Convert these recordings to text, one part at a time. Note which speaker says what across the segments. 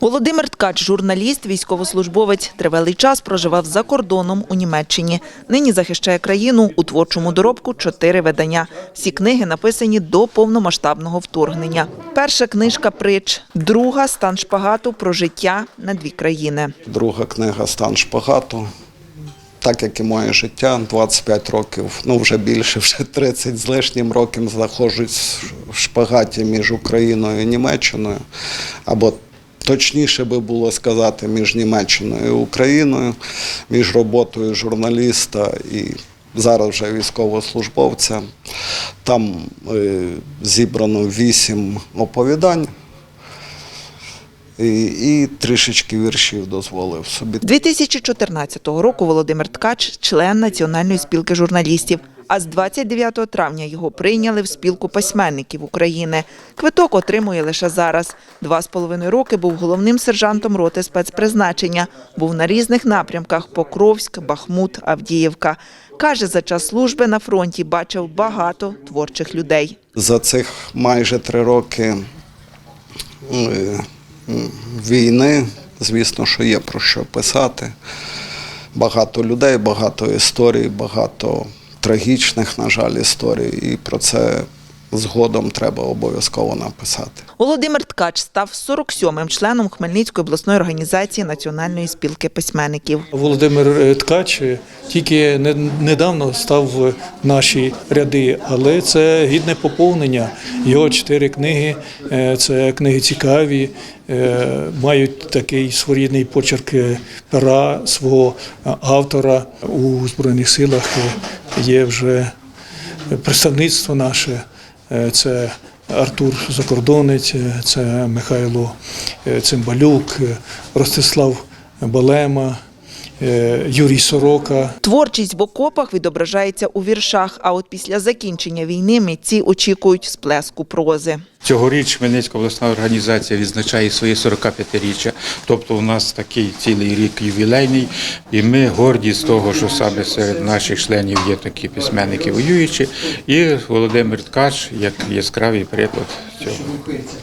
Speaker 1: Володимир Ткач, журналіст, військовослужбовець, тривалий час проживав за кордоном у Німеччині. Нині захищає країну у творчому доробку чотири видання. Всі книги написані до повномасштабного вторгнення. Перша книжка притч, друга стан шпагату про життя на дві країни.
Speaker 2: Друга книга Стан шпагату. Так як і моє життя, 25 років, ну вже більше, вже 30 з лишнім років знаходжусь в шпагаті між Україною і Німеччиною. Або точніше би було сказати, між Німеччиною і Україною, між роботою журналіста і зараз вже військовослужбовця. Там е, зібрано вісім оповідань. І, і трішечки віршів дозволив собі.
Speaker 1: 2014 року Володимир Ткач – член Національної спілки журналістів. А з 29 травня його прийняли в спілку письменників України. Квиток отримує лише зараз. Два з половиною роки був головним сержантом роти спецпризначення. Був на різних напрямках – Покровськ, Бахмут, Авдіївка. Каже, за час служби на фронті бачив багато творчих людей.
Speaker 2: За цих майже три роки е, війни, звісно, що є про що писати. Багато людей, багато історій, багато трагічних, на жаль, історій. І про це згодом треба обов'язково написати.
Speaker 1: Володимир Ткач став 47-м членом Хмельницької обласної організації Національної спілки письменників.
Speaker 3: Володимир е, Ткач е, тільки не- недавно став в наші ряди, але це гідне поповнення. Його чотири книги е, це книги цікаві, мають такий своєрідний почерк пера свого автора у Збройних силах. Є вже представництво наше. Е, Це Артур Закордонець, е, це Михайло е, Цимбалюк, Ростислав Балема, Юрій Сорока.
Speaker 1: Творчість в окопах відображається у віршах, а от після закінчення війни митці очікують сплеску прози.
Speaker 4: Цьогоріч Хмельницька обласна організація відзначає своє 45-річчя. Тобто у нас такий цілий рік ювілейний, і ми горді з того, що саме серед наших членів є такі письменники воюючі. І Володимир Ткач як яскравий приклад цього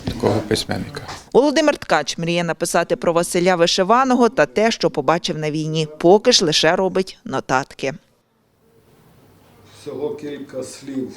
Speaker 4: такого письменника.
Speaker 1: Володимир Ткач мріє написати про Василя Вишиваного та те, що побачив на війні. Поки ж лише робить нотатки.
Speaker 2: Всього кілька слів